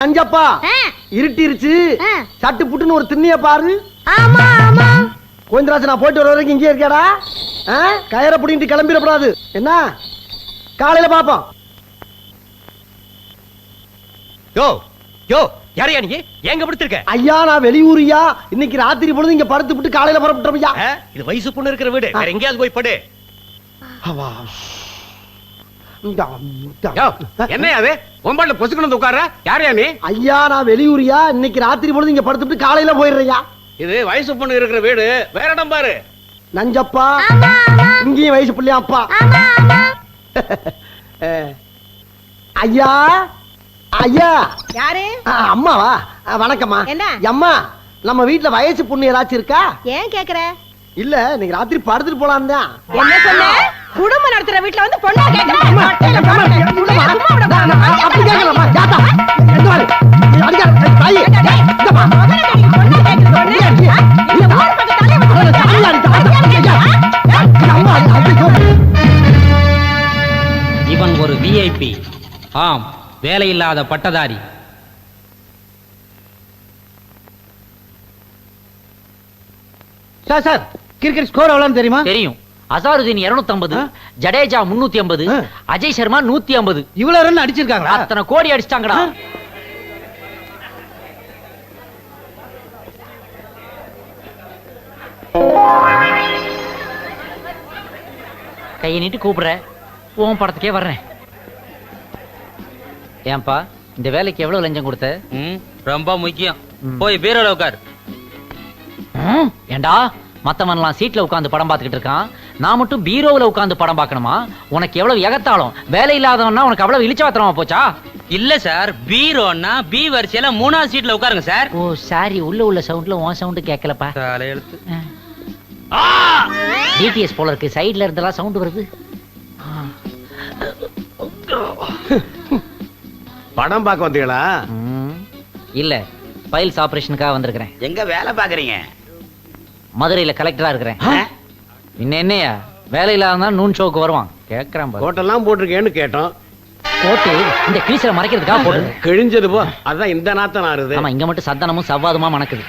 அஞ்சப்பா ஆ, இருட்டிருச்சு. சட்டு புட்டுன்னு ஒரு திண்ணிய பாரு. ஆமா ஆமா. கோவிந்தராஜ் நான் போயிட்டு வர வரைக்கும் இங்கே இருக்கியாடா? கயரை பிடிங்கிட்டு கிளம்பிடக்கூடாது. என்ன? காலையில பாப்போம். யோ யோ யாரையா நீ? எங்க படுத்திருக்க ஐயா நான் வெளியூரியா. இன்னைக்கு ராத்திரி பொழுது இங்க படுத்து விட்டு காலையில புறப்பட்டோம்யா ஆ? இது வயசு பொண்ணு இருக்கிற வீடு. வேற எங்கேயாவது போய் படு. அவா. இந்தா, இந்தா. யோ, என்னையா அது ஒம்பாட்ல பொசுக்கணும் வந்து உட்கார்ற? யாரையா நீ? ஐயா நான் வெளியூரியா? இன்னைக்கு ராத்திரி பொழுது இங்க படுத்து விட்டு காலையில போயிடுறியா இது வயசு பொண்ணு இருக்கிற வீடு. வேற இடம் பாரு. நஞ்சப்பா. ஆமா ஆமா. இங்கேயும் வயசு பிள்ளையா அப்பா. ஐயா ஐயா. யாரு? அம்மாவா? வணக்கம்மா. என்ன? அம்மா நம்ம வீட்ல வயசு பொண்ணு ஏதாச்சும் இருக்கா? ஏன் கேக்குற? இல்ல இன்னைக்கு ராத்திரி படுத்துட்டு போலாம் தான். என்ன சொன்ன? குடும்பம் நடத்துற வீட்ல வந்து பொண்ணா. இவன் ஒரு விஐபி ஆம் வேலையில்லாத பட்டதாரி சார் சார் கிரிக்கெட் ஸ்கோர் எவ்வளவு தெரியுமா தெரியும் அசாருதீன் 250 ஆ? ஜடேஜா 350 ஆ. அஜய் சர்மா 150 இவ்வளவு ரன் அடிச்சிருக்காங்களா? அத்தனை கோடி அடிச்சிட்டாங்கடா? கையை நீட்டி கூப்பிடுற. உன் படத்துக்கே வர்றேன். ஏன்பா இந்த வேலைக்கு எவ்வளவு லஞ்சம் கொடுத்த? ம், ரொம்ப முக்கியம். போய் பீரோல உட்கார். ஏண்டா மத்தவன்லாம் சீட்ல உட்கார்ந்து படம் பார்த்துக்கிட்டு இருக்கான். நான் மட்டும் பீரோவுல உட்கார்ந்து படம் பார்க்கணுமா? உனக்கு எவ்வளவு எகத்தாலும்? வேலை இல்லாதவன்னா உனக்கு அவ்வளவு இழிச்சவாத்திரமா போச்சா? இல்ல சார். பீரோன்னா பி வரிசையில மூணாவது சீட்ல உட்காருங்க சார். ஓ சாரி. உள்ள உள்ள சவுண்ட்ல உன் சவுண்ட் கேட்கலப்பா. தலையெழுத்து. டிடிஎஸ் போல இருக்கு. சைடுல இருந்தெல்லாம் சவுண்ட் வருது. படம் பார்க்க வந்தீங்களா? இல்ல. ஃபைல்ஸ் ஆபரேஷனுக்காக வந்திருக்கிறேன். எங்க வேலை பாக்குறீங்க மதுரையில கலெக்டரா இருக்கிறேன். இன்ன என்னையா? வேலை இல்லாத நூன் ஷோக்கு வருவான். கேக்குறான் பாரு. கோட்டெல்லாம் போட்டிருக்கேன்னு கேட்டோம். கோட்டு இந்த கிரீஸ்ல மறைக்கிறதுக்காக போட்டு கிழிஞ்சது போ. அதான் இந்த நாத்தம் ஆறுது. ஆமா இங்க மட்டும் சத்தனமும் சவ்வாதுமா மணக்குது.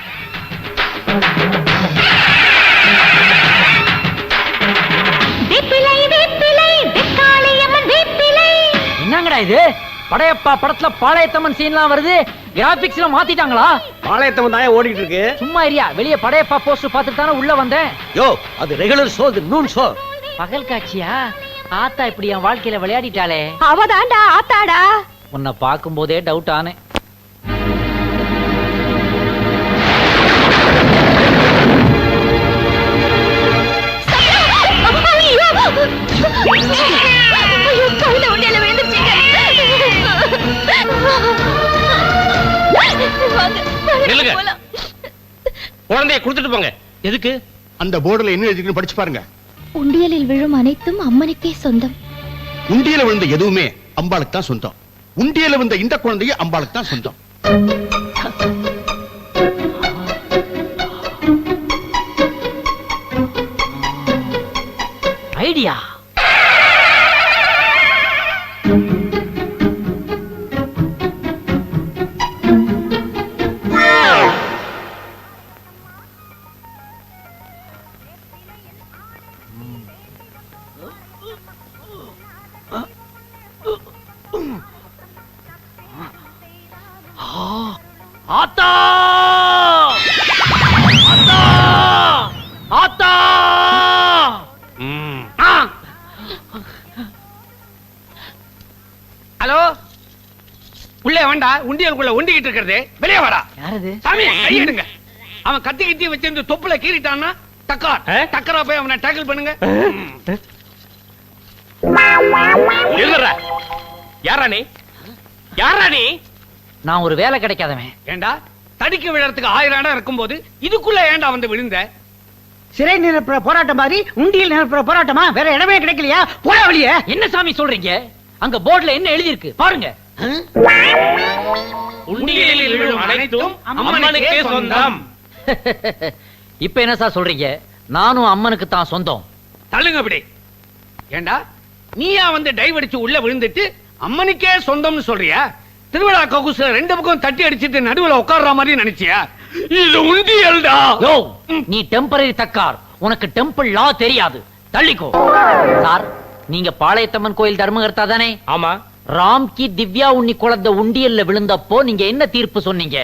என்னங்கடா இது? படையப்பா படத்துல பாளையத்தம்மன் சீன்லாம் வருது. கிராபிக்ஸ்ல மாத்திட்டாங்களா? பாளையத்தம் தான் ஓடிட்டு இருக்கு. சும்மா இரியா வெளிய படையப்பா போஸ்டர் பார்த்துட்டு தானே உள்ள வந்தேன். யோ அது ரெகுலர் ஷோ இது நூன் ஷோ பகல் காட்சியா? ஆத்தா இப்படி என் வாழ்க்கையில விளையாடிட்டாளே. அவதாண்டா ஆத்தாடா. உன்னை பார்க்கும்போதே டவுட் ஆனேன். நில்லுங்க. குழந்தைய கொடுத்துட்டு போங்க. எதுக்கு? அந்த போர்டுல என்ன படிச்சு பாருங்க. உண்டியலில் விழும் அனைத்தும் அம்மனுக்கே சொந்தம். உண்டியல விழுந்த எதுவுமே அம்பாளுக்கு தான் சொந்தம். உண்டியல விழுந்த இந்த குழந்தைய அம்பாளுக்கு தான் சொந்தம். ஐடியா. வேண்டா உண்டியலுக்குள்ள உண்டிக்கிட்டு இருக்கிறது வெளியே வாடா. யாரது? சாமி கையிடுங்க. அவன் கத்தி கத்தி வச்சிருந்து தொப்புல கீறிட்டான்னா டக்கார். டக்கரா போய் அவனை டேக்கிள் பண்ணுங்க. இல்லற யாரா நீ? யாரா நீ? நான் ஒரு வேலை கிடைக்காதவன். ஏண்டா? தடிக்க விழறதுக்கு ஆயிரம் இடம் இருக்கும்போது இதுக்குள்ள ஏண்டா வந்து விழுந்த? சிறை நிரப்புற போராட்டம் மாதிரி உண்டியல் நிரப்புற போராட்டமா? வேற இடமே கிடைக்கலையா? போட வழியே என்ன சாமி சொல்றீங்க? அங்க போர்டுல என்ன எழுதி இருக்கு பாருங்க. உண்டியலில் விழும் அனைத்தும் அம்மனுக்கே சொந்தம். இப்ப என்ன சார் சொல்றீங்க? நானும் அம்மனுக்கு தான் சொந்தம். தள்ளுங்க அப்படி ஏண்டா? நீயா வந்து டைவ் அடிச்சு உள்ள விழுந்துட்டு அம்மனுக்கே சொந்தம்னு சொல்றியா? திருவிழா கக்கூசுல ரெண்டு பக்கம் தட்டி அடிச்சிட்டு நடுவுல உட்கார்ற மாதிரி நினைச்சியா? இது உண்டியல்டா. யோ நீ டெம்பரரி தக்கார். உனக்கு டெம்பிள் லா தெரியாது. தள்ளிக்கோ. சார் நீங்க பாளையத்தம்மன் கோயில் தர்மகர்த்தா தானே? ஆமா. ராம்கி திவ்யா உன்னி குழந்தை உண்டியல்ல விழுந்தப்போ நீங்க என்ன தீர்ப்பு சொன்னீங்க?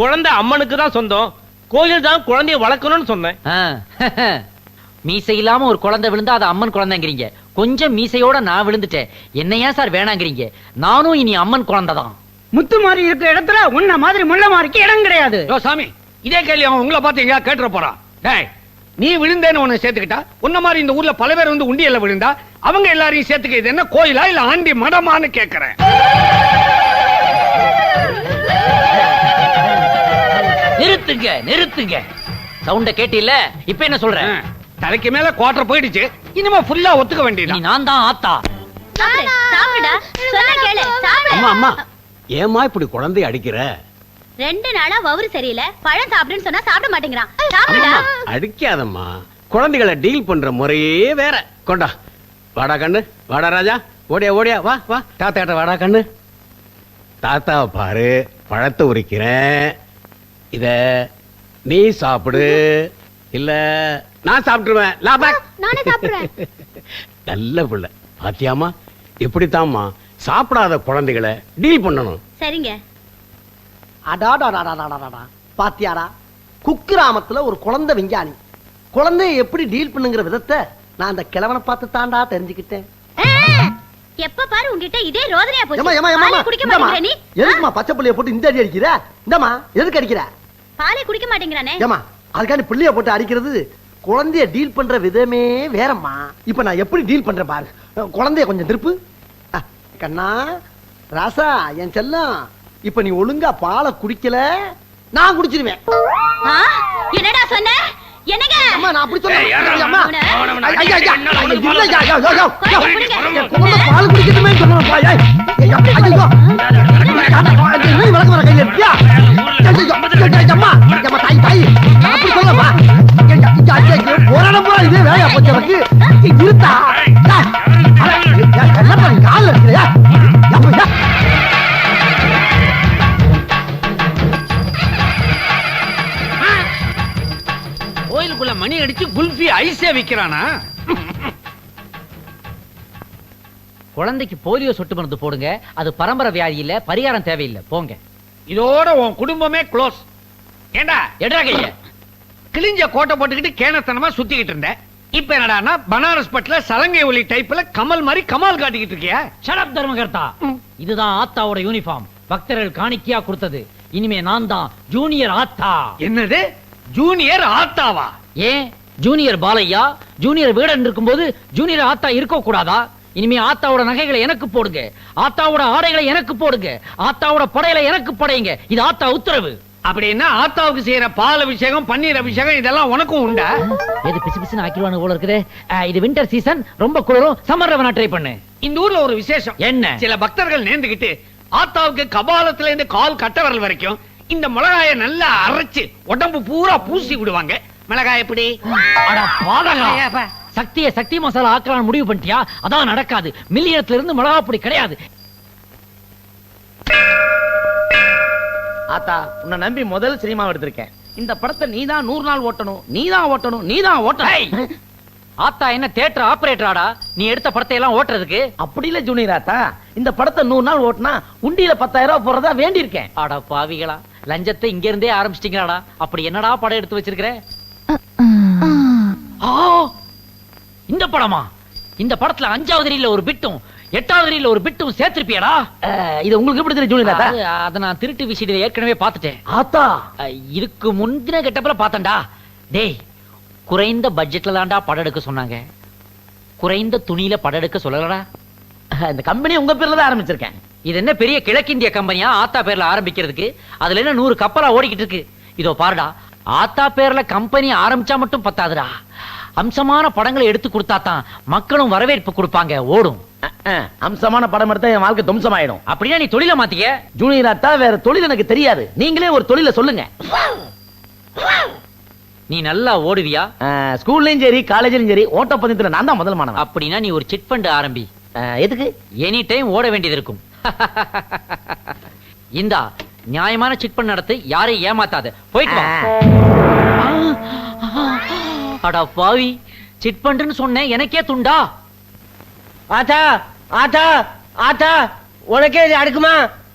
குழந்தை அம்மனுக்கு தான் சொந்தம். கோயில் தான் குழந்தைய வளர்க்கணும்னு சொன்னேன். மீசை இல்லாம ஒரு குழந்தை விழுந்தா அது அம்மன் குழந்தைங்கிறீங்க. கொஞ்சம் மீசையோட நான் விழுந்துட்டேன். என்ன ஏன் சார் வேணாங்கிறீங்க? நானும் இனி அம்மன் குழந்தை தான் முத்து மாதிரி இருக்கிற இடத்துல உன்ன மாதிரி முள்ள மாதிரிக்கு இடம் கிடையாது. சாமி இதே கேள்வி அவன் உங்களை பார்த்து எங்கேயா கேட்டுற போறான் டேய் நீ விழுந்தேன்னு உன்னை சேர்த்துக்கிட்டா? உன்ன மாதிரி இந்த ஊர்ல பல பேர் வந்து உண்டியல்ல விழுந்தா அவங்க எல்லாரையும் சேர்த்துக்க இது என்ன கோயிலா இல்ல ஆண்டி மடமான்னு கேக்குறேன். நிறுத்துங்க நிறுத்துங்க. சவுண்ட கேட்டில்ல? இப்ப என்ன சொல்ற? ஆ, தலைக்கு மேல குவார்டர் போயிடுச்சு. இனிமே ஃபுல்லா ஒத்துக்க நீ வேண்டியதான் நான் தான் ஆத்தா. அம்மா அம்மா ஏமா இப்படி குழந்தைய அடிக்கிற? ரெண்டு நாளா வவுறு சரியில்லை. பழம் சாப்பிடுன்னு சொன்னா சாப்பிட மாட்டேங்கிறான். அடிக்காதம்மா. குழந்தைகளை டீல் பண்ற முறையே வேற. கொண்டா. வாடா கண்ணு. வாடா ராஜா. ஓடியா ஓடியா. வா வா. தாத்தாட்ட வாடா கண்ணு. தாத்தாவை பாரு. பழத்தை உரிக்கிறேன். இத நீ சாப்பிடு. இல்ல நான் சாப்பிட்டுருவேன். லாபா நானே சாப்பிடுறேன். நல்ல பிள்ளை. பாத்தியாமா இப்படித்தாம்மா சாப்பிடாத குழந்தைகளை டீல் பண்ணணும். சரிங்க. அடாடாடாடாடாடாடா. பாத்தியாடா. குக்கிராமத்துல ஒரு குழந்தை விஞ்ஞானி. குழந்தைய எப்படி டீல் பண்ணுங்கிற விதத்தை நான் அந்த கிழவனை பார்த்து தாண்டா தெரிஞ்சுக்கிட்டேன் எப்ப பாரு உன்கிட்ட இதே ரோதனையா ஏமா ஏமா போச்சு குடிக்க மாட்டேங்கிற நீ? எதுக்குமா பச்சை புள்ளைய போட்டு இந்த அடி அடிக்கிற? இந்தம்மா எதுக்கு அடிக்கிற? பாலே குடிக்க மாட்டேங்கிறானே. ஏமா அதுக்காண்டி பிள்ளைய போட்டு அடிக்கிறது குழந்தைய டீல் பண்ற விதமே வேறம்மா. இப்ப நான் எப்படி டீல் பண்றேன் பாரு. குழந்தைய கொஞ்சம் திருப்பு. கண்ணா ராசா என் செல்லம் இப்ப நீ ஒழுங்கா பாலை குடிக்கல நான் குடிச்சிருவேன். என்னடா சொன்ன? என்னங்க அம்மா நான் அப்படி சொல்ல அம்மா ஐயா, ஐயா, இல்ல, பால் விளக்கு வர கையில இருக்கியா? அம்மா, அம்மா, தாய், தாய், அப்படி சொல்லப்பா. இதே வேலையா போச்சு எனக்கு. இருத்தா. இருக்கிறியா? மணி அடிச்சு குல்ஃபி ஐஸே விக்கிறானா? குழந்தைக்கு போலியோ சொட்டு மருந்து போடுங்க. அது பரம்பரை வியாதி இல்ல பரிகாரம் தேவையில்லை. போங்க. இதோட உன் குடும்பமே க்ளோஸ் ஏண்டா? எடுறா கைய. கிழிஞ்ச கோட்டை போட்டுக்கிட்டு கேனத்தனமா சுத்திக்கிட்டு இருந்தேன் இப்ப என்னடான்னா பனாரஸ் பட்ல சலங்கை ஒலி டைப்ல கமல் மாதிரி கமால் காட்டிக்கிட்டு இருக்கியா? ஷடப் தர்மகர்த்தா. இதுதான் ஆத்தாவோட யூனிஃபார்ம் பக்தர்கள் காணிக்கையா கொடுத்தது. இனிமே நான் தான் ஜூனியர் ஆத்தா. என்னது? ஜூனியர் ஆத்தாவா? ஏன் ஜூனியர் பாலையா? ஜூனியர் வீடன் இருக்கும்போது ஜூனியர் ஆத்தா இருக்க கூடாதா இனிமே ஆத்தாவோட நகைகளை எனக்கு போடுங்க. ஆத்தாவோட ஆடைகளை எனக்கு போடுங்க. ஆத்தாவோட படையில எனக்கு படையுங்க. இது ஆத்தா உத்தரவு. அப்படின்னா ஆத்தாவுக்கு செய்யற பால் அபிஷேகம் பன்னீர் அபிஷேகம் இதெல்லாம் உனக்கும் உண்டா? எது பிசு பிசுன்னு ஆக்கிடுவானு போல இருக்குது. இது வின்டர் சீசன் ரொம்ப குளிரும். சம்மர்ல வேணா ட்ரை பண்ணு. இந்த ஊர்ல ஒரு விசேஷம். என்ன? சில பக்தர்கள் நேர்ந்துகிட்டு ஆத்தாவுக்கு கபாலத்துல இருந்து கால் கட்ட விரல் வரைக்கும் இந்த மிளகாய நல்லா அரைச்சு உடம்பு பூரா பூசி விடுவாங்க. மிளகாய் எப்படி? சக்தியை சக்தி மசாலா ஆக்கலாம்னு முடிவு பண்ணிட்டியா? அதான் நடக்காது. மில்லியனத்துல இருந்து மிளகா பொடி கிடையாது. ஆத்தா உன்னை நம்பி முதல் சினிமா எடுத்திருக்கேன். இந்த படத்தை நீதான் நூறு நாள் ஓட்டணும். நீதான் ஓட்டணும். நீதான் ஓட்டணும். ஆத்தா என்ன தியேட்டர் ஆபரேட்டராடா நீ எடுத்த படத்தை எல்லாம் ஓட்டுறதுக்கு? அப்படி இல்ல ஜூனியர் ஆத்தா. இந்த படத்தை நூறு நாள் ஓட்டினா உண்டியில பத்தாயிரம் ரூபாய் போறதா வேண்டி இருக்கேன் அட பாவிகளா. லஞ்சத்தை இங்க இருந்தே ஆரம்பிச்சிட்டீங்களாடா. அப்படி என்னடா படம் எடுத்து வச்சிருக்கிற? ஆ இந்த படமா? இந்த படத்துல அஞ்சாவது ரீல ஒரு பிட்டும் எட்டாவது ரீல ஒரு பிட்டும் சேர்த்திருப்பியடா? இது உங்களுக்கு எப்படி தெரியும் ஜூனியர் அது, நான் திருட்டு விஷயத்தை ஏற்கனவே பார்த்துட்டேன். ஆத்தா? இதுக்கு முந்தின கெட்டப்பல பார்த்தேன்டா. டேய் குறைந்த பட்ஜெட்ல தான்டா படம் எடுக்க சொன்னாங்க. குறைந்த துணியில படம் எடுக்க சொல்லலடா. இந்த கம்பெனி உங்க பேர்ல தான் ஆரம்பிச்சிருக்கேன். இது என்ன பெரிய கிழக்கிந்திய கம்பெனியா ஆத்தா பேர்ல ஆரம்பிக்கிறதுக்கு. அதுல என்ன நூறு கப்பலா ஓடிக்கிட்டு இருக்கு. இதோ பாருடா ஆத்தா பேர்ல கம்பெனி ஆரம்பிச்சா மட்டும் பத்தாதுடா. அம்சமான படங்களை எடுத்து கொடுத்தா தான் மக்களும் வரவேற்பு கொடுப்பாங்க ஓடும். அம்சமான படம் எடுத்தா என் வாழ்க்கை தும்சமாயிடும் அப்படின்னா நீ தொழில மாத்திக்க? ஜூனியர் ஆத்தா வேற தொழில் எனக்கு தெரியாது. நீங்களே ஒரு தொழில சொல்லுங்க. நீ நல்லா ஓடுவியா? ஸ்கூல்லயும் சரி காலேஜ்லயும் சரி ஓட்டப்பந்தயத்துல நான் தான் முதல் மாணவன் அப்படின்னா நீ ஒரு சிட் ஃபண்ட் ஆரம்பி. எதுக்கு? எனி டைம் ஓட வேண்டியது இருக்கும். இந்தா நியாயமான சிட் பண்ண நடத்து யாரையும் ஏமாத்தாத. போயிட்டு வா. அடா பாவி. சிட் பண்றேன்னு சொன்னேன் எனக்கே துண்டா? ஆத்தா ஆத்தா ஆத்தா உனக்கே இது அடுக்குமா?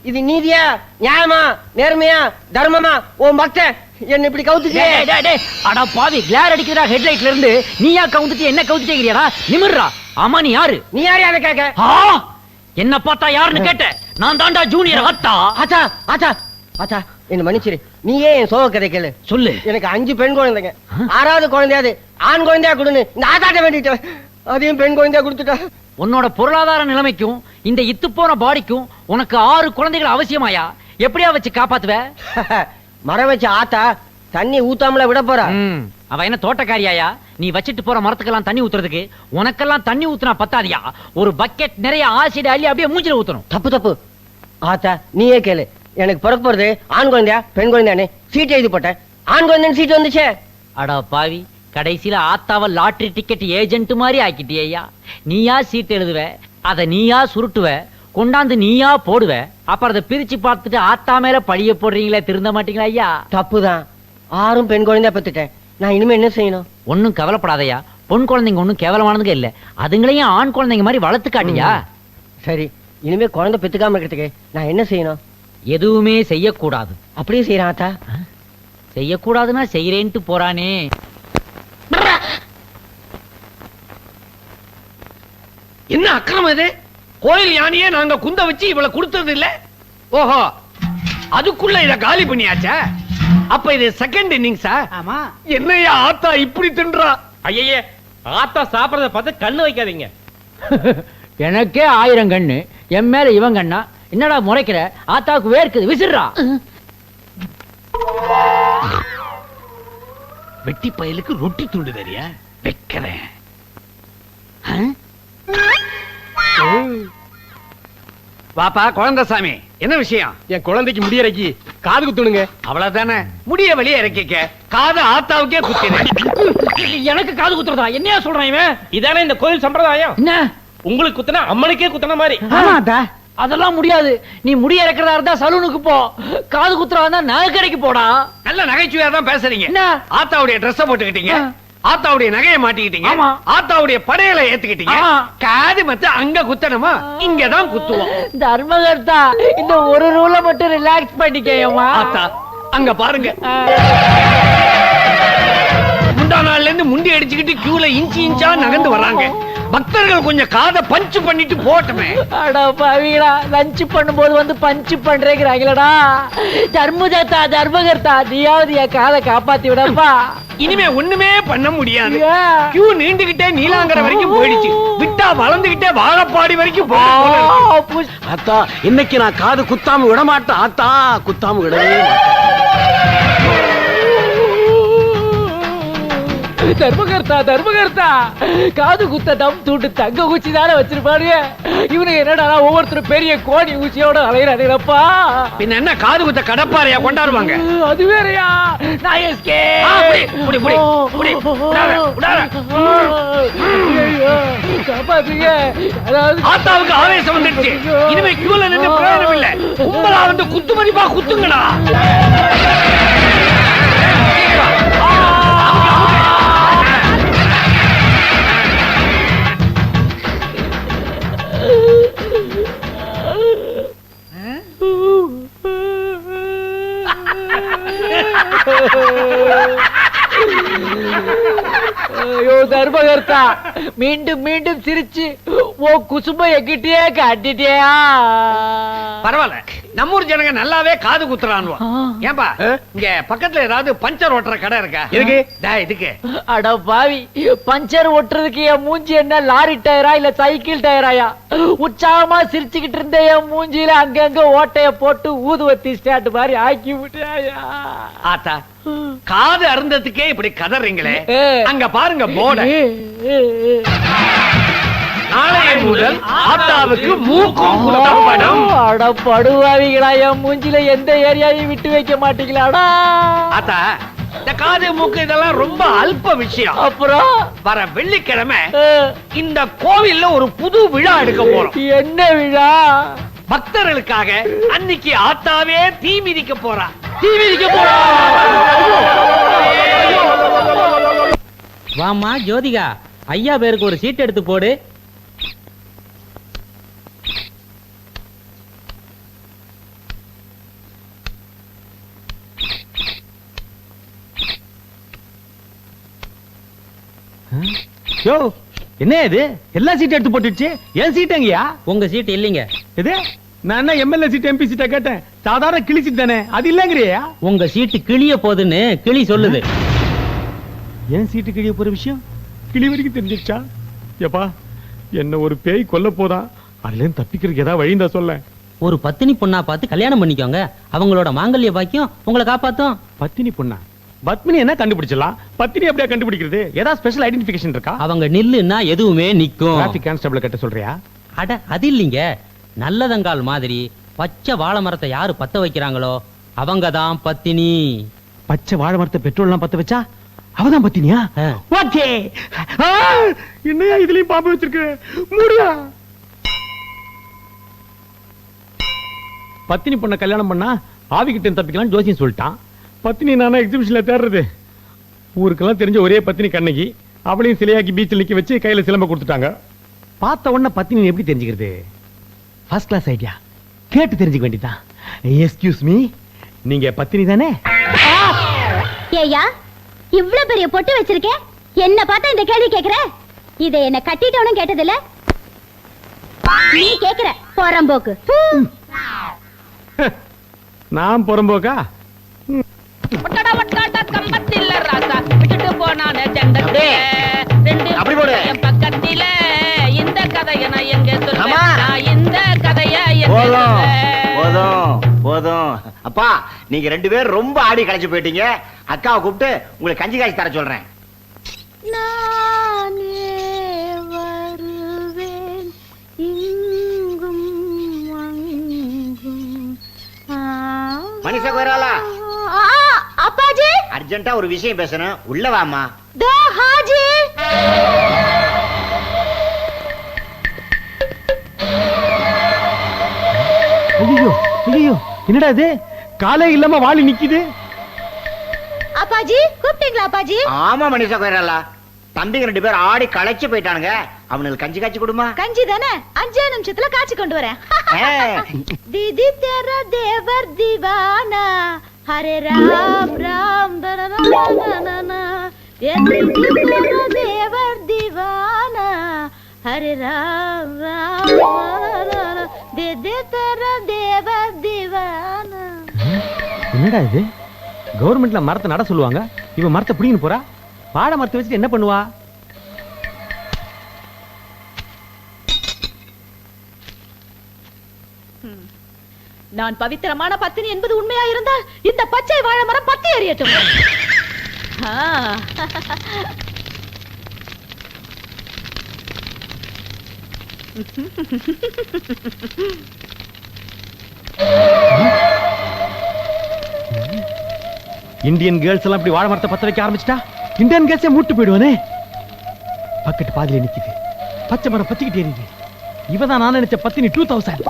இது நீதியா நியாயமா நேர்மையா தர்மமா? உன் பக்தன் என்ன இப்படி டேய். அடா பாவி கிளார் அடிக்கிறா ஹெட்லைட்ல இருந்து. நீயா கவுந்துட்டு என்ன கவுத்துட்டேங்கிறியாடா? நிமிர்றா. ஆமா நீ யாரு? நீ யாரு அதை கேட்க! என்ன பார்த்தா யாருன்னு கேட்ட? நான் தாண்டா ஜூனியர் ஆத்தா ஆத்தா ஆத்தா ஆத்தா என்ன மன்னிச்சிரு. நீயே என் சோக கதை கேளு. சொல்லு. எனக்கு அஞ்சு பெண் குழந்தைங்க. ஆறாவது குழந்தையாது ஆண் குழந்தையா கொடுன்னு இந்த ஆத்தாட்ட வேண்டிட்டேன். அதையும் பெண் குழந்தையா கொடுத்துட்டா. உன்னோட பொருளாதார நிலைமைக்கும் இந்த இத்து போன பாடிக்கும் உனக்கு ஆறு குழந்தைகள் அவசியமாயா? எப்படியா வச்சு காப்பாத்துவ? மரம் வச்ச ஆத்தா தண்ணி ஊத்தாமல விட போறா. அவ என்ன தோட்டக்காரியாயா? நீ வச்சிட்டு போற மரத்துக்கெல்லாம் தண்ணி ஊத்துறதுக்கு உனக்கெல்லாம் தண்ணி ஊத்துனா பத்தாதியா? ஒரு பக்கெட் நிறைய ஆசிட் அள்ளி அப்படியே மூஞ்சில ஊத்தணும். தப்பு தப்பு. ஆத்தா நீயே கேளு. எனக்கு பிறக்க போறது ஆண் குழந்தையா பெண் குழந்தையானே சீட் எழுதி போட்டேன். ஆண் குழந்தைன்னு சீட் வந்துச்சே. அடா பாவி கடைசியில ஆத்தாவ லாட்டரி டிக்கெட் ஏஜென்ட் மாதிரி ஆக்கிட்டியா நீயா சீட் எழுதுவ அத நீயா சுருட்டுவ கொண்டாந்து நீயா போடுவ அப்புறம் அதை பிரிச்சு பார்த்துட்டு ஆத்தா மேல பழிய போடுறீங்களே திருந்த மாட்டீங்களா ஐயா? தப்புதான். ஆறும் பெண் குழந்தையா பெத்துட்டேன். நான் இனிமே என்ன செய்யணும்? ஒண்ணும் கவலைப்படாதயா. பொன் குழந்தைங்க ஒண்ணும் கேவலமானதுங்க இல்ல. அதுங்களையும் ஆண் குழந்தைங்க மாதிரி வளர்த்து காட்டியா சரி இனிமே குழந்தை பெத்துக்காம இருக்கிறதுக்கு நான் என்ன செய்யணும்? எதுவுமே செய்யக்கூடாது. அப்படியே செய்யறேன் ஆத்தா. செய்யக்கூடாதுன்னா செய்யறேன்ட்டு போறானே. என்ன அக்கிரமம் இது? கோயில் யானையே நாங்க குந்த வச்சு இவளை கொடுத்தது இல்ல? ஓஹோ அதுக்குள்ள இத காலி பண்ணியாச்சா? அப்ப இது செகண்ட் இன்னிங்ஸா ஆமா. என்னையா ஆத்தா இப்படி தின்றா? ஐயே ஆத்தா சாப்பிடறத பார்த்து கண்ணு வைக்காதீங்க. எனக்கே ஆயிரம் கண்ணு என் மேல இவன் கண்ணா? என்னடா முறைக்கிற? ஆத்தாவுக்கு வேர்க்குது விசிறா. வெட்டி பயலுக்கு ரொட்டி துண்டு தெரியா வைக்கிறேன். வாப்பா குழந்தைசாமி என்ன விஷயம்? என் குழந்தைக்கு முடியறக்கி காது குத்துணுங்க. அவ்வளவுதானே? முடிய வெளியே இறக்கிக்க. காது ஆத்தாவுக்கே குத்தினேன் எனக்கு காது குத்துறதா? என்னையா சொல்றான் இவன்? இதானே இந்த கோயில் சம்பிரதாயம்? என்ன? உங்களுக்கு குத்துனா அம்மனுக்கே குத்துன மாதிரி. அதெல்லாம் முடியாது. நீ முடிய இறக்கிறதா இருந்தா சலூனுக்கு போ. காது குத்துறதா இருந்தா நகைக்கடைக்கு போடா. நல்ல நகைச்சுவையா தான் பேசுறீங்க. என்ன? ஆத்தாவுடைய ட்ரெஸ் போட்டுக்கிட்டீங்க. ஆத்தாவுடைய நகையை மாட்டிக்கிட்டீங்க. ஆத்தாவுடைய படையலை ஏத்துக்கிட்டீங்க. காது மத்த அங்க குத்தணுமா? இங்கதான் குத்துவோம். தர்மகர்த்தா இந்த ஒரு ரூல மட்டும் ரிலாக்ஸ் பண்ணிக்கேயம்மா. ஆத்தா அங்க பாருங்க. முந்தா நாள்ல இருந்து முண்டி அடிச்சுக்கிட்டு கியூல இன்ச்சு இன்ச்சா நகர்ந்து வர்றாங்க. பக்தர்கள் கொஞ்சம் காதை பஞ்சு பண்ணிட்டு போட்டுமே. அட பாவிகளா லஞ்ச் பண்ணும்போது வந்து பஞ்சு பண்றேங்கிறாங்களடா. தர்மதத்தா தர்மகர்த்தா நீயாவது என் காதை காப்பாத்தி விடப்பா. இனிமே ஒண்ணுமே பண்ண முடியாது? கியூ நீண்டுகிட்டே நீலாங்கரை வரைக்கும் போயிடுச்சு. விட்டா வளர்ந்துகிட்டே வாழப்பாடி வரைக்கும். ஆத்தா இன்னைக்கு நான் காது குத்தாம விட மாட்டேன் ஆத்தா குத்தாம விடவே மாட்டேன். தர்மகர்த்தா தர்மகர்த்தா. காது குத்த தம் தூண்டு தங்க ஊச்சி தானே வச்சிருப்பாருங்க இவனுக்கு என்னடா ஒவ்வொருத்தரும் பெரிய கோணி ஊசியோட அலையிறானுங்களப்பா பின்ன என்ன காது குத்த கடப்பாறையா கொண்டாடுவாங்க? அது வேறயா? நான் எஸ்கே புடி, காப்பாத்துங்க. அதாவது ஆத்தாவுக்கு ஆவேசம் வந்துடுச்சு. இனிமே கியூல நின்னு பிரயோஜனம் இல்ல. கும்பலா வந்து குத்து மதிப்பா குத்துங்கடா ஐயோ தர்மகர்த்தா மீண்டும் மீண்டும் சிரிச்சு ஓ குசும்ப எங்கிட்டயே காட்டிட்டியா? பரவாயில்ல. நம்ம ஊர் ஜனங்க நல்லாவே காது குத்துறானுவா. ஏன்பா இங்க பக்கத்துல ஏதாவது பஞ்சர் ஓட்டுற கடை இருக்கா? எதுக்கு? டேய், இதுக்கு. அட பாவி பஞ்சர் ஒட்டுறதுக்கு என் மூஞ்சி என்ன லாரி டயரா இல்ல சைக்கிள் டயராயா? உற்சாகமா சிரிச்சுக்கிட்டு இருந்த என் மூஞ்சில அங்கங்க ஓட்டைய போட்டு ஊதுவத்தி ஸ்டாண்ட் மாதிரி ஆக்கி விட்டாயா? ஆத்தா காது அருந்ததுக்கே இப்படி கதறீங்களே. அங்க பாருங்க போர்ட நாளைய முதல் ஆத்தாவுக்கு மூக்கும் குத்தப்படும் அட படுவாவிகளா என் மூஞ்சில எந்த ஏரியாவையும் விட்டு வைக்க மாட்டீங்களாடா? ஆத்தா இந்த காது மூக்கு இதெல்லாம் ரொம்ப அல்ப விஷயம். அப்புறம்? வர வெள்ளிக்கிழமை இந்த கோவில்ல ஒரு புது விழா எடுக்க போறோம். என்ன விழா? பக்தர்களுக்காக அன்னைக்கு ஆத்தாவே தீ மிதிக்க போறா. தீ மிதிக்க போறா? வாமா ஜோதிகா ஐயா பேருக்கு ஒரு சீட் எடுத்து போடு. யோ என்ன இது? எல்லா சீட்டும் எடுத்து போட்டுடுச்சு. என் சீட் எங்கயா? உங்க சீட் இல்லைங்க. இது? நான் என்ன எம்எல்ஏ சீட் எம்பி சீட்டா கேட்டேன். சாதாரண கிளி சீட் தானே. அது இல்லங்கிறியா. உங்க சீட்டு கிளிய போகுதுன்னு கிளி சொல்லுது. என் சீட்டு கிழிய போற விஷயம்? கிளி வரைக்கும் தெரிஞ்சிருச்சா? ஏப்பா என்ன ஒரு பேய் கொல்ல போதா? அதுல இருந்து தப்பிக்கிறதுக்கு ஏதாவது வழி இருந்தா சொல்ல ஒரு பத்தினி பொண்ணா பார்த்து கல்யாணம் பண்ணிக்கோங்க. அவங்களோட மாங்கல்ய பாக்கியம் உங்களை காப்பாத்தும். பத்தினி பொண்ணா? பத்மினி என்ன கண்டுபிடிச்சலாம் பத்தினி எப்படியா கண்டுபிடிக்கிறது? ஏதாவது ஸ்பெஷல் ஐடென்டிபிகேஷன் இருக்கா? அவங்க நில்லுன்னா எதுவுமே நிக்கும் டிராபிக் கான்ஸ்டபிள் கிட்ட சொல்றியா? அட அது இல்லைங்க. நல்லதங்கால் மாதிரி பச்சை வாழை மரத்தை யாரு பத்த வைக்கிறாங்களோ அவங்க தான் பத்தினி. பச்சை வாழை மரத்தை பெட்ரோல் எல்லாம் பத்த வச்சா அவதான் பத்தினியா. ஓகே. என்னையா இதுலயும் பாம்பு வச்சிருக்கு? மூடியா பத்தினி பொண்ண கல்யாணம் பண்ணா ஆவி கிட்ட தப்பிக்கலாம் ஜோசியம் சொல்லிட்டான். பத்தினி நானா எக்ஸிபிஷன்ல தேடுறது? ஊருக்கெல்லாம் தெரிஞ்ச ஒரே பத்தினி கண்ணகி. அவளையும் சிலையாக்கி பீச்சில் நிக்க வச்சு கையில சிலம்ப கொடுத்துட்டாங்க. பார்த்த உடனே பத்தினி எப்படி தெரிஞ்சுக்கிறது? ஃபர்ஸ்ட் கிளாஸ் ஐடியா கேட்டு தெரிஞ்சுக்க வேண்டியதான் எஸ்கியூஸ் மீ நீங்க பத்தினி தானே? ஏயா இவ்ளோ பெரிய பொட்டு வச்சிருக்கேன் என்ன பார்த்தா இந்த கேள்வி கேக்குற? இதை என்ன கட்டிட்டவனும் கேட்டதில்ல? நீ கேக்குற போறம்போக்கு. நான் புறம்போக்கா? கம்பத்தில ராசா. விட்டுட்டு போனான செண்டத்திலே ரெண்டு அப்படி போடு. என் பக்கத்தில. இந்த கதைய நான் எங்க ஆமா. சொல்லுவேன் நான் இந்த கதைய எங்க போதும். சொல்லுவேன் போதும். போதும். அப்பா நீங்க ரெண்டு பேரும் ரொம்ப ஆடி களைச்சு போயிட்டீங்க. அக்காவை கூப்பிட்டு உங்களுக்கு கஞ்சி காய்ச்சி தர சொல்றேன். நானே வருவேன். இங்கும் அங்கும். மனுஷ ஆ, அப்பாஜி. அர்ஜென்ட்டா ஒரு விஷயம் பேசணும். உள்ள வாமா டோ ஹாஜி! ஐயோ ஐயோ என்னடா இது? காலே இல்லாம வாளி நிக்குது. அப்பாஜி கூப்பிட்டீங்களா அப்பாஜி? ஆமா மனிஷா கோயிரலா தம்பிங்க ரெண்டு பேரும் ஆடி களைச்சு போயிட்டானுங்க. அவனுக்கு கஞ்சி காய்ச்சி கொடுமா. கஞ்சி தானே? அஞ்சே நிமிஷத்துல காய்ச்சி கொண்டு வரேன். விதி தேவர் திவானா. हरे राम राम दरना ये दीदी तेरा देवर दीवाना हरे राम राम दीदी तेरा देवर दीवाना என்னடா இது கவர்மெண்ட்ல மரத்தை நட சொல்லுவாங்க இவன் மரத்தை பிடிங்கன்னு போறா வாழை மரத்தை வச்சுட்டு என்ன பண்ணுவா நான் பவித்திரமான பத்தினி என்பது உண்மையா இருந்தால் இந்த பச்சை வாழை மரம் பத்தி எறியட்டும். இந்தியன் கேர்ள்ஸ் எல்லாம் இப்படி வாழை மரத்தை பத்த வைக்க ஆரம்பிச்சிட்டா? இந்தியன் கேர்ள்ஸே மூட்டு போயிடுவானே? பக்கெட் பாதியில நிக்குது. பச்சை மரம் பத்திக்கிட்டே இருக்கு இவதான் நான் நினைச்ச பத்தினி டூ தௌசண்ட்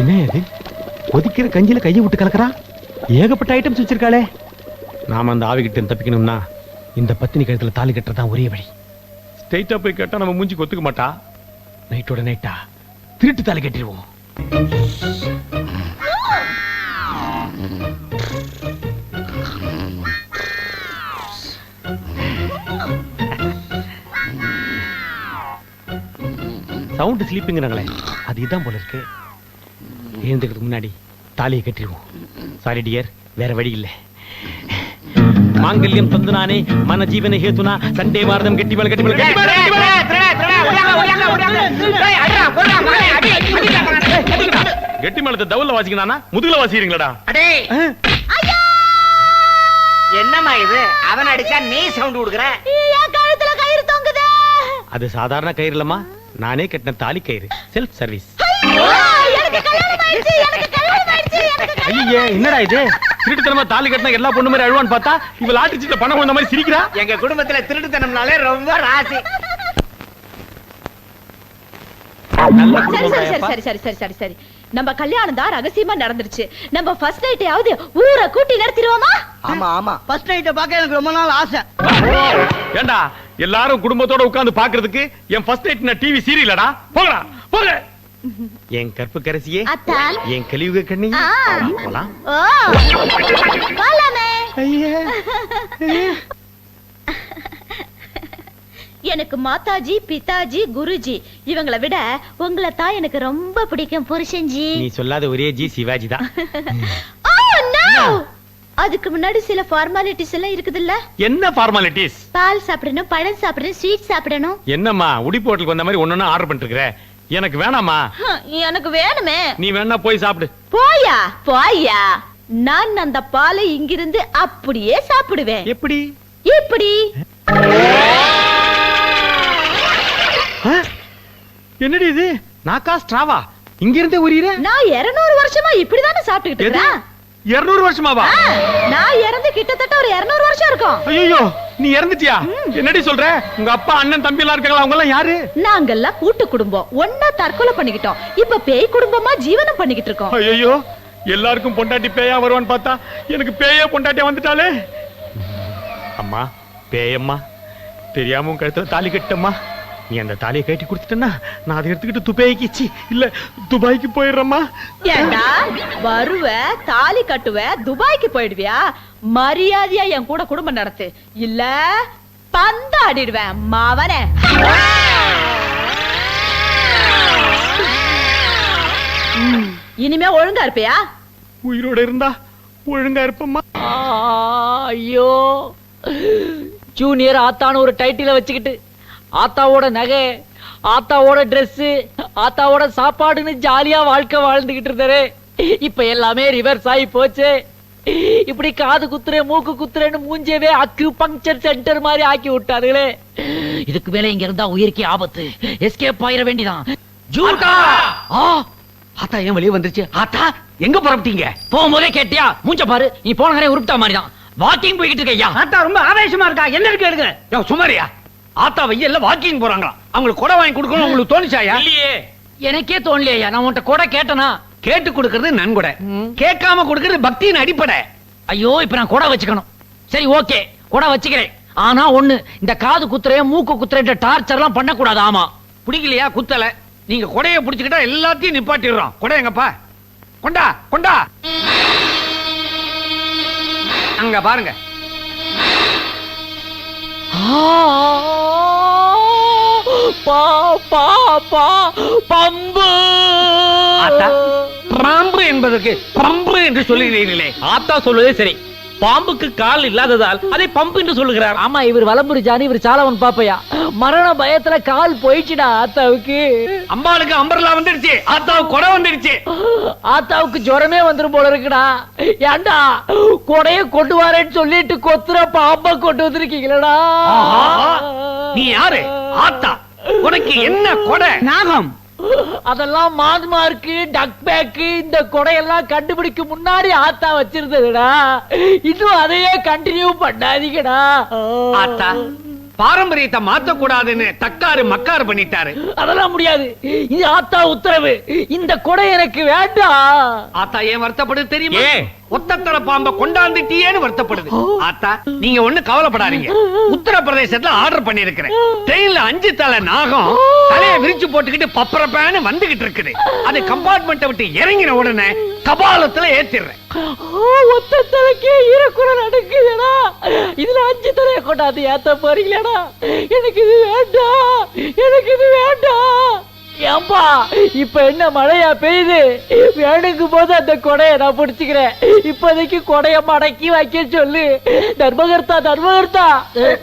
என்ன இது? கொதிக்கிற கஞ்சில கையை விட்டு கலக்கறா? ஏகப்பட்ட ஐட்டம்ஸ் வச்சிருக்காளே. நாம அந்த ஆவிகிட்ட தப்பிக்கணும்னா இந்த பத்தினி கழுத்துல தாலி கட்டுறதான் ஒரே வழி. ஸ்ட்ரைட்டா போய் கேட்டா நம்ம மூஞ்சி கொத்துக்க மாட்டா? நைட்டோட நைட்டா திருட்டு தாலி கட்டிடுவோம். சவுண்ட் ஸ்லீப்பிங்கிறாங்களே அது இதான் போல இருக்கு. எழுந்துக்கிறதுக்கு முன்னாடி தாலியை கட்டிடுவோம் சாரி டியர் வேற வழி இல்லை மாங்கல்யம் தந்து நானே மன ஜீவன ஹேத்துனா சண்டே மாரதம் கெட்டி மேல கெட்டி கெட்டி மேல, கெட்டி மேல. கெட்டி மேலத்தை தவுல வாசிக்கணானா முதுகுல வாசிக்கிறீங்களாடா அடே என்னம்மா இது அவன் அடிச்சா நீ சவுண்ட் கொடுக்குற கழுத்துல கயிறு தொங்குதே அது சாதாரண கயிறு இல்லம்மா நானே கட்டின தாலி கயிறு செல்ஃப் சர்வீஸ் ஐயே என்னடா இது? திருட்டுத்தனமா தாலி கட்டினா எல்லா பொண்ணு மாதிரி அழுவான்னு பார்த்தா இவ சீட்ல பணம் கொண்ட மாதிரி சிரிக்கிறா? எங்க குடும்பத்துல திருட்டுத்தனம்னாலே ரொம்ப ராசி. சரி சரி. சரி சரி சரி சரி சரி நம்ம கல்யாணம் தான் ரகசியமா நடந்துருச்சு. நம்ம ஃபர்ஸ்ட் நைட்டையாவது ஊரை கூட்டி நடத்திடுவோமா? ஆமா ஆமா. ஃபர்ஸ்ட் நைட்டை பார்க்க எனக்கு ரொம்ப நாள் ஆசை. ஏண்டா எல்லாரும் குடும்பத்தோட உட்கார்ந்து பாக்குறதுக்கு என் ஃபர்ஸ்ட் நைட் டிவி சீரியலடா போங்கடா போங்க. என் கற்பு கரசியே என் கலியுக கண்ணி. ஆ. போலாம். ஓ. போலாமே. எனக்கு மாதாஜி பிதாஜி குருஜி இவங்கள விட உங்களை தான் எனக்கு ரொம்ப பிடிக்கும் புருஷன்ஜி. நீ சொல்லாத ஒரே ஜி சிவாஜி தான். ஓ நோ அதுக்கு முன்னாடி சில ஃபார்மாலிட்டிஸ் எல்லாம் இருக்குதுல்ல? என்ன ஃபார்மாலிட்டிஸ் பால் சாப்பிடணும் பழம் சாப்பிடணும் ஸ்வீட் சாப்பிடணும். என்னம்மா உடிப்பு ஹோட்டலுக்கு வந்த மாதிரி ஒன்னொன்னு ஆர்டர் பண்ணிட்டு இருக்கிற? எனக்கு வேணாமா? எனக்கு வேணுமே. நீ வேணா போய் சாப்பிடு. போயா போயா. நான் அந்த பாலை இங்கிருந்து அப்படியே சாப்பிடுவேன். எப்படி? இப்படி ஆ? என்னடி இது? நாக்கா ஸ்ட்ராவா இங்க இருந்தே உரியற நான் 200 வருஷமா இப்படிதானே சாப்பிட்டுக்கிட்டு இருக்கேன் 200 வருஷமாவா? நான் இறந்து கிட்டத்தட்ட ஒரு 200 வருஷம் இருக்கும். ஐயோ நீ இறந்துட்டியா? என்னடி சொல்ற? உங்க அப்பா அண்ணன் தம்பி எல்லாம் இருக்காங்களா? அவங்க எல்லாம் யாரு? நாங்கெல்லாம் கூட்டு குடும்பம். ஒன்னா தற்கொலை பண்ணிக்கிட்டோம். இப்ப பேய் குடும்பமா ஜீவனம் பண்ணிக்கிட்டு இருக்கோம். ஐயோ எல்லாருக்கும் பொண்டாட்டி பேயா வருவான்னு பார்த்தா எனக்கு பேயா பொண்டாட்டியா வந்துட்டாலே அம்மா பேயம்மா தெரியாம உன் கழுத்துல தாலி கட்டம்மா நீ அந்த தாலியை கட்டி கொடுத்துட்டேன்னா நான் அதை எடுத்துக்கிட்டு துபாய்க்கு சி இல்ல துபாய்க்கு போயிடுறேம்மா. ஏண்டா வருவ தாலி கட்டுவ துபாய்க்கு போயிடுவியா? மரியாதையா என் கூட குடும்பம் நடத்து. இல்ல பந்தாடிடுவேன் மாவனே. இனிமே ஒழுங்கா இருப்பியா? உயிரோட இருந்தா ஒழுங்கா இருப்பம்மா. ஐயோ. ஜூனியர் ஆத்தான்னு ஒரு டைட்டில வச்சுக்கிட்டு ஆத்தாவோட நகை ஆத்தாவோட Dress ஆத்தாவோட சாப்பாடுன்னு ஜாலியா வாழ்க்கை வாழ்ந்துகிட்டு இருந்தாரு இப்ப எல்லாமே ரிவர்ஸ் ஆகி போச்சு. இப்படி காது குத்துறேன் மூக்கு குத்துறேன்னு மூஞ்சவே அக்கு பங்க்சர் சென்டர் மாதிரி ஆக்கி விட்டாருங்களே இதுக்கு மேல இங்க இருந்தா உயிருக்கே ஆபத்து. எஸ்கேப் ஆயிர வேண்டிதான். ஜூட்டா! ஆ! ஆத்தா ஏன் வெளியே வந்துருச்சு? ஆத்தா எங்க புறப்பட்டீங்க? போகும்போதே கேட்டியா? மூஞ்ச பாரு. நீ போன கரையை உருப்பிட்டா மாதிரி தான் வாக்கிங் போய்கிட்டு இருக்க ஐயா. ஆத்தா ரொம்ப ஆவேசமா இருக்கா? என்ன இருக்கு எடுங்க யோ சுமாரியா ஆத்தா வெயில்ல வாக்கிங் போறாங்களா அவங்களுக்கு கொடை வாங்கி கொடுக்கணும் உங்களுக்கு தோணுச்சாயா? இல்லையே. எனக்கே தோணலையா நான் உன்கிட்ட கூட கேட்டனா? கேட்டு கொடுக்கறது நன்கொடை. கேட்காம கொடுக்கறது பக்தியின் அடிப்படை. ஐயோ இப்ப நான் கூட வச்சுக்கணும். சரி ஓகே. கூட வச்சுக்கிறேன். ஆனா ஒண்ணு இந்த காது குத்துறேன் மூக்கு குத்துறேன் டார்ச்சர் எல்லாம் பண்ணக்கூடாது. ஆமா. பிடிக்கலையா குத்தல? நீங்க கொடைய புடிச்சுக்கிட்டா எல்லாத்தையும் நிப்பாட்டிடுறோம். கொடை எங்கப்பா? கொண்டா கொண்டா. அங்க பாருங்க. பா பா பா பம்பு. ஆத்தா பாம்பு என்பதற்கு பம்பு என்று சொல்லுகிறீர்களே ஆத்தா சொல்வதே சரி. பாம்புக்கு கால் இல்லாததால் அதை பம்பு என்று சொல்லுகிறார். ஆமா இவர் வலம்புரி ஜானி இவர் சாலவன் பாப்பையா? மரண பயத்துல கால் போயிடுச்சுடா ஆத்தாவுக்கு. அம்பாளுக்கு அம்பர்லா வந்துடுச்சு ஆத்தாவுக்கு கொடை வந்துடுச்சு. ஆத்தாவுக்கு ஜுரமே வந்துரும் போல இருக்குடா. ஏண்டா கொடைய கொண்டு வரேன்னு சொல்லிட்டு கொத்துற பாம்ப கொண்டு வந்திருக்கீங்களடா. நீ யாரு? ஆத்தா உனக்கு என்ன கொடை? நாகம். அதெல்லாம் மான்மார்க்கு டக் பேக்கு இந்த கொடையெல்லாம் கண்டுபிடிக்க முன்னாடி ஆத்தா வச்சிருந்ததுடா. இன்னும் அதையே கண்டினியூ பண்ணாதீங்கடா. ஆத்தா பாரம்பரியத்தை மாத்த கூடாதுன்னு தக்காரு மக்காரு பண்ணிட்டாரு. அதெல்லாம் முடியாது. இது ஆத்தா உத்தரவு. இந்த கொடை எனக்கு வேண்டாம் ஆத்தா ஏன் வருத்தப்படுது தெரியுமா? ஒத்தத்தர பாம்ப கொண்டாந்துட்டியேன்னு வருத்தப்படுது. ஆத்தா நீங்க ஒண்ணு கவலைப்படாதீங்க. உத்தரப்பிரதேசத்துல ஆர்டர் பண்ணிருக்கிறேன் ட்ரெயின்ல அஞ்சு தலை நாகம் தலைய விரிச்சு போட்டுக்கிட்டு பப்பரப்பேன்னு வந்துகிட்டு இருக்குது. அது கம்பார்ட்மெண்ட்டை விட்டு இறங்கின உடனே கபாலத்துல ஏத்திடுறேன். ஒத்த தலைக்கே ஈரக்குறை நடக்குதுடா இதுல அஞ்சு தலையை கொண்டாந்து ஏத்த போறீங்களேடா. எனக்கு இது வேண்டாம். எனக்கு இது வேண்டாம். ஏம்பா இப்ப என்ன மழையா பெய்யுது? வேணுங்கும் போது அந்த கொடைய நான் பிடிச்சுக்கிறேன். இப்போதைக்கு கொடைய மடக்கி வைக்க சொல்லு. தர்மகர்த்தா தர்மகர்த்தா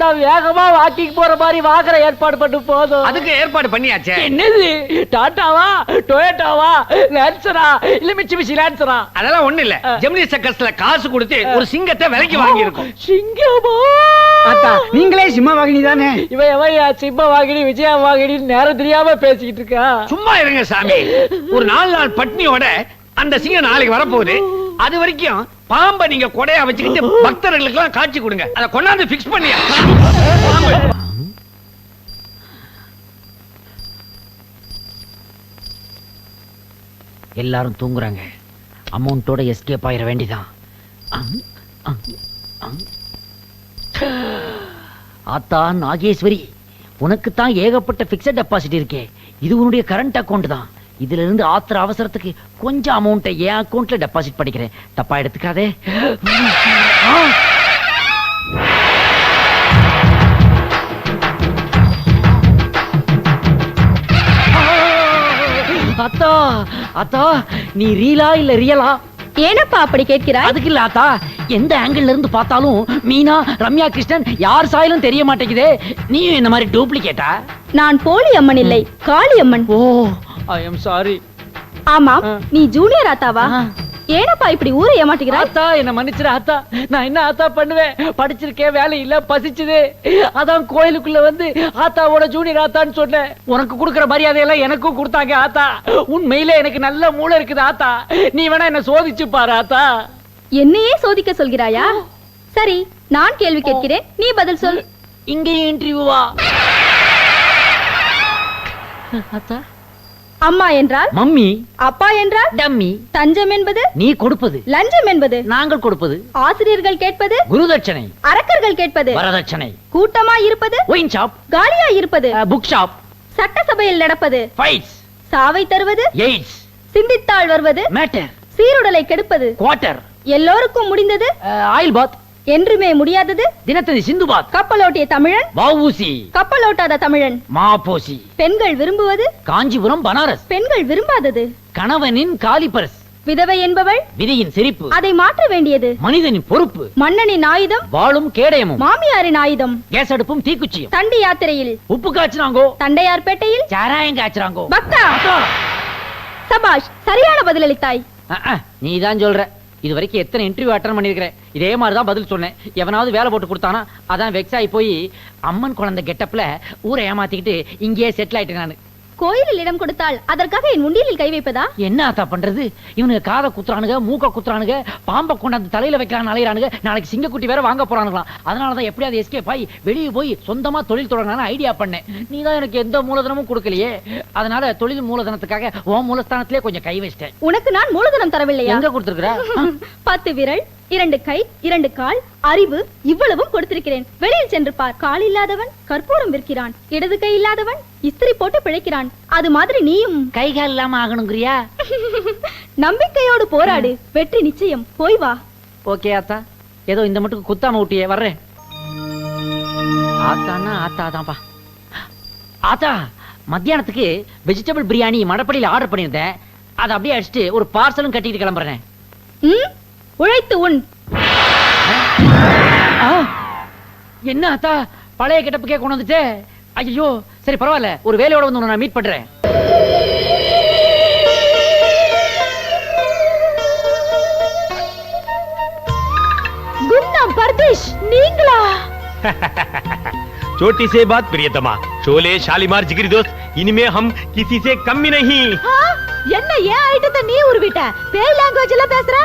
நான் வேகமா வாக்கிங் போற மாதிரி வாங்குற ஏற்பாடு பண்ணு போதும். அதுக்கு ஏற்பாடு பண்ணியாச்சே? என்னது? டாட்டாவா? டொயோட்டாவா? லான்சரா இல்ல மிச்சி மிச்சி லான்சரா அதெல்லாம் ஒண்ணு இல்ல. ஜெமினி சர்க்கஸ்ல காசு கொடுத்து ஒரு சிங்கத்தை விலைக்கு வாங்கி இருக்கோம் சிங்கமா? ஆத்தா நீங்களே சிம்ம வாகினி தானே? இவன் எவன் சிம்ம வாகினி விஜயா வாகினி நேரம் தெரியாம பேசிக்கிட்டு இருக்கா? சும்மா இருங்க சாமி. ஒரு நாலு நாள் பட்னியோட அந்த சிங்கம் நாளைக்கு வரப்போகுது. அது வரைக்கும் பாம்பை நீங்க கொடையா வச்சுக்கிட்டு பக்தர்களுக்கு எல்லாம் காட்சி கொடுங்க. அதை கொண்டாந்து பிக்ஸ் பண்ணியா. எல்லாரும் தூங்குறாங்க. அமௌண்ட்டோட எஸ்கேப் ஆயிட வேண்டிதான். ஆத்தா நாகேஸ்வரி உனக்கு தான் ஏகப்பட்ட பிக்சட் டெபாசிட் இருக்கே இது உன்னுடைய கரண்ட் அக்கவுண்ட் தான் இதுல இருந்து ஆத்திர அவசரத்துக்கு கொஞ்சம் அமௌண்ட்டை என் அக்கவுண்ட்ல டெபாசிட் பண்ணிக்கிறேன் தப்பா எடுத்துக்காதே அத்தா அத்தா நீ ரீலா இல்ல ரியலா ஏனப்பா அப்படி கேட்கிறாய்? அதுக்கு இல்ல ஆத்தா எந்த ஆங்கிள் இருந்து பார்த்தாலும் மீனா ரம்யா கிருஷ்ணன் யார் சாயலும் தெரிய மாட்டேங்குதே. நீயும் இந்த மாதிரி டூப்ளிகேட்டா நான் போலி அம்மன் இல்லை காளி அம்மன் ஓ ஐ எம் சாரி ஆமாம் நீ ஜூனியர் ஆத்தாவா? ஏனப்பா இப்படி ஊரை ஏமாட்டுகிறாய் ஆத்தா என்ன மன்னிச்சிரு ஆத்தா. நான் என்ன ஆத்தா பண்ணுவேன்? படிச்சிருக்கேன் வேலை இல்ல பசிச்சுது. அதான் கோயிலுக்குள்ள வந்து ஆத்தாவோட ஜூனியர் ஆத்தான்னு சொன்னேன். உனக்கு கொடுக்கிற மரியாதை எல்லாம் எனக்கும் கொடுத்தாங்க ஆத்தா. உண்மையிலே எனக்கு நல்ல மூளை இருக்குது ஆத்தா. நீ வேணா என்ன சோதிச்சு பாரு ஆத்தா. என்னையே சோதிக்க சொல்கிறாயா? சரி நான் கேள்வி கேட்கிறேன். நீ பதில் சொல். இங்கேயும் இன்டர்வியூவா ஆத்தா அம்மா என்றால்? மம்மி. அப்பா என்றால்? டம்மி. தஞ்சம் என்பது? நீ கொடுப்பது. லஞ்சம் என்பது? நாங்கள் கொடுப்பது. ஆசிரியர்கள் கேட்பது? குருதட்சணை. அரக்கர்கள் கேட்பது? வரதட்சணை. கூட்டமாய் இருப்பது? ஒயின் ஷாப் காலியாய் இருப்பது? புக் ஷாப் சட்டசபையில் நடப்பது? ஃபைட்ஸ் சாவை தருவது? எய்ட்ஸ் சிந்தித்தாள் வருவது? மேட்டர் சீருடலை கெடுப்பது? குவார்டர் எல்லோருக்கும் முடிந்தது? ஆயில் பாத் என்றுமே முடியாதது? தினத்தந்தி சிந்து பாத் கப்பலோட்டிய தமிழன்? வவுசி கப்பலோட்டாத தமிழன்? மாபோசி. பெண்கள் விரும்புவது? காஞ்சிபுரம் பனாரஸ். பெண்கள் விரும்பாதது? கணவனின் காலிபரஸ் விதவை என்பவள்? விதியின் சிரிப்பு. அதை மாற்ற வேண்டியது? மனிதனின் பொறுப்பு. மன்னனின் ஆயுதம்? வாளும் கேடயமும். மாமியாரின் ஆயுதம்? கேஸ் அடுப்பும் தீக்குச்சியும். தண்டி யாத்திரையில்? உப்பு காய்ச்சினாங்கோ? தண்டையார்பேட்டையில்? சாராயம் காய்ச்சறாங்கோ பக்தா! சபாஷ் சரியான பதிலளித்தாய். நீ தான் சொல்ற. இது வரைக்கும் எத்தனை இன்டர்வியூ அட்டன் பண்ணியிருக்கிறேன்? இதே மாதிரி தான் பதில் சொன்னேன். எவனாவது வேலை போட்டு கொடுத்தானா அதான் வெக்ஸ் ஆகி போய் அம்மன் குழந்தை கெட்டப்பில் ஊரை ஏமாத்திக்கிட்டு இங்கேயே செட்டில் ஆயிட்டேன் நான். கோயிலில் இடம் கொடுத்தால் அதற்காக என் உண்டியலில் கை வைப்பதா? என்ன ஆத்தா பண்றது? இவனுக்கு காதை குத்துறானுங்க மூக்க குத்துறானுங்க பாம்பை கொண்டாந்து தலையில வைக்கிறான் அலையிறானுங்க நாளைக்கு சிங்கக்குட்டி வேற வாங்க போறானுங்களாம். அதனாலதான் எப்படியாவது எஸ்கேப் ஆகி வெளியே போய் சொந்தமா தொழில் தொடங்கலாம்னு ஐடியா பண்ணேன். நீ தான் எனக்கு எந்த மூலதனமும் கொடுக்கலையே. அதனால தொழில் மூலதனத்துக்காக உன் மூலஸ்தானத்திலே கொஞ்சம் கை வச்சிட்டேன். உனக்கு நான் மூலதனம் தரவில்லையா? எங்க கொடுத்துருக்குற? பத்து விரல் இரண்டு கை இரண்டு கால் அறிவு இவ்வளவும் கொடுத்திருக்கிறேன். வெளியில் சென்று பார். கால் இல்லாதவன் கற்பூரம் விற்கிறான். இடது கை இல்லாதவன் இஸ்திரி போட்டு பிழைக்கிறான். அது மாதிரி நீயும். கை கால் இல்லாம ஆகணுங்கிறியா? நம்பிக்கையோடு போராடு. வெற்றி நிச்சயம். போய் வா. ஓகே ஆத்தா. ஏதோ இந்த மட்டும் குத்தாம விட்டியே வர்றேன். ஆத்தான்னா ஆத்தா தான்ப்பா ஆத்தா மத்தியானத்துக்கு வெஜிடபிள் பிரியாணி மடப்படியில் ஆர்டர் பண்ணியிருந்தேன். அதை அப்படியே அடிச்சுட்டு ஒரு பார்சலும் கட்டிட்டு கிளம்புறேன்? உழைத்து உன் ஆ! என்ன ஆத்தா பழைய கிட்டப்புக்கே கொண்டு வந்துட்டே ஐயோ சரி பரவாயில்ல ஒரு வேலையோட வந்து உன்னை நான் மீட் பண்றேன் கும்னாம் பர்தேஷ் நீங்களா छोटी से बात प्रियतमा शोले शालीमार जिगरी दोस्त इनमें हम किसी से कम भी नहीं ஆ, என்ன ஏன் ஐட்டத்தை நீ உருவிட்ட பேய் லாங்குவேஜ் எல்லாம் பேசுற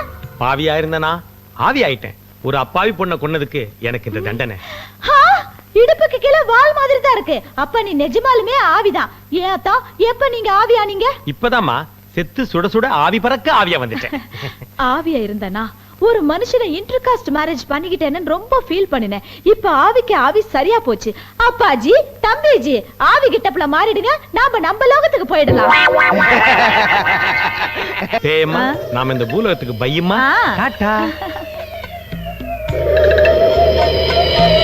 பாவியா இருந்தனா ஆவி ஆயிட்டேன் ஒரு அப்பாவி பொண்ணை கொன்னதுக்கு எனக்கு இந்த தண்டனை. இடுப்புக்கு கீழே வால் மாதிரி தான் இருக்கு. அப்ப நீ நிஜமாலுமே ஆவிதான். ஏன் அத்தா எப்ப நீங்க ஆவியானீங்க? இப்பதாம்மா செத்து சுட சுட ஆவி பறக்க ஆவியா வந்துட்டேன். ஆவியா இருந்தனா? ஒரு மனுஷனை இன்டர்காஸ்ட் மேரேஜ் பண்ணிக்கிட்டேன்னு ரொம்ப ஃபீல் பண்ணினேன். இப்ப ஆவிக்கு ஆவி சரியா போச்சு. அப்பாஜி தம்பிஜி ஆவி கிட்டப்ல மாறிடுங்க. நாம நம்ம லோகத்துக்கு போயிடலாம். நாம இந்த பூலோகத்துக்கு பயமா? டாடா